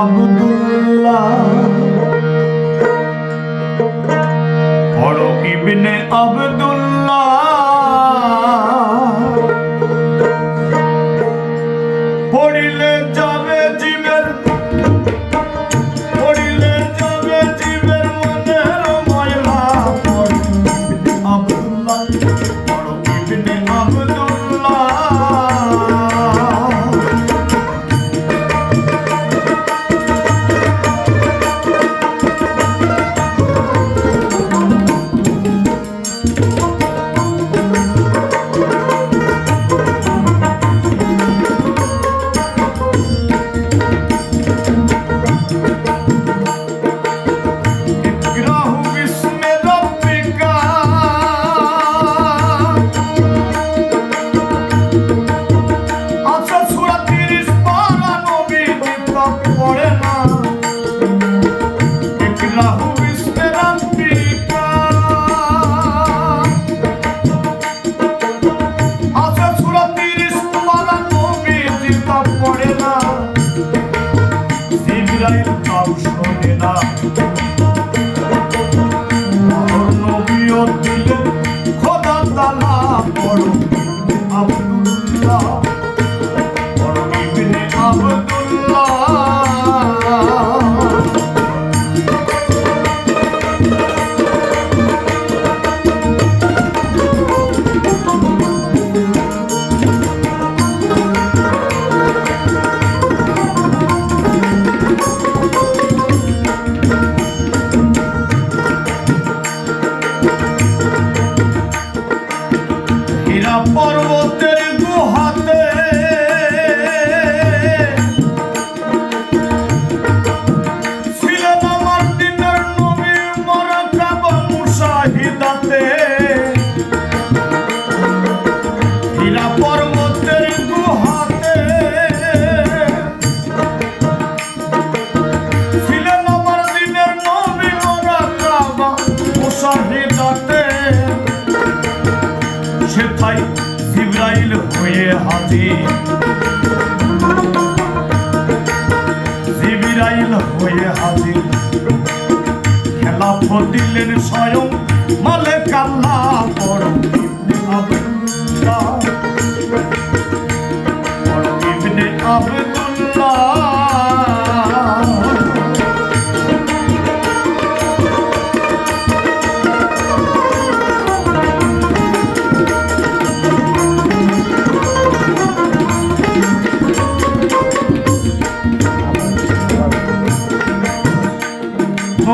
আবদুল্লাহ। ফরক ইবনে Abdullah Sivrilayim kavuşma nena পর্বতে জিবিরাইল হয়ে হাজির। খেলা ফতিলেন স্বয়ং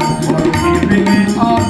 Keeping it up.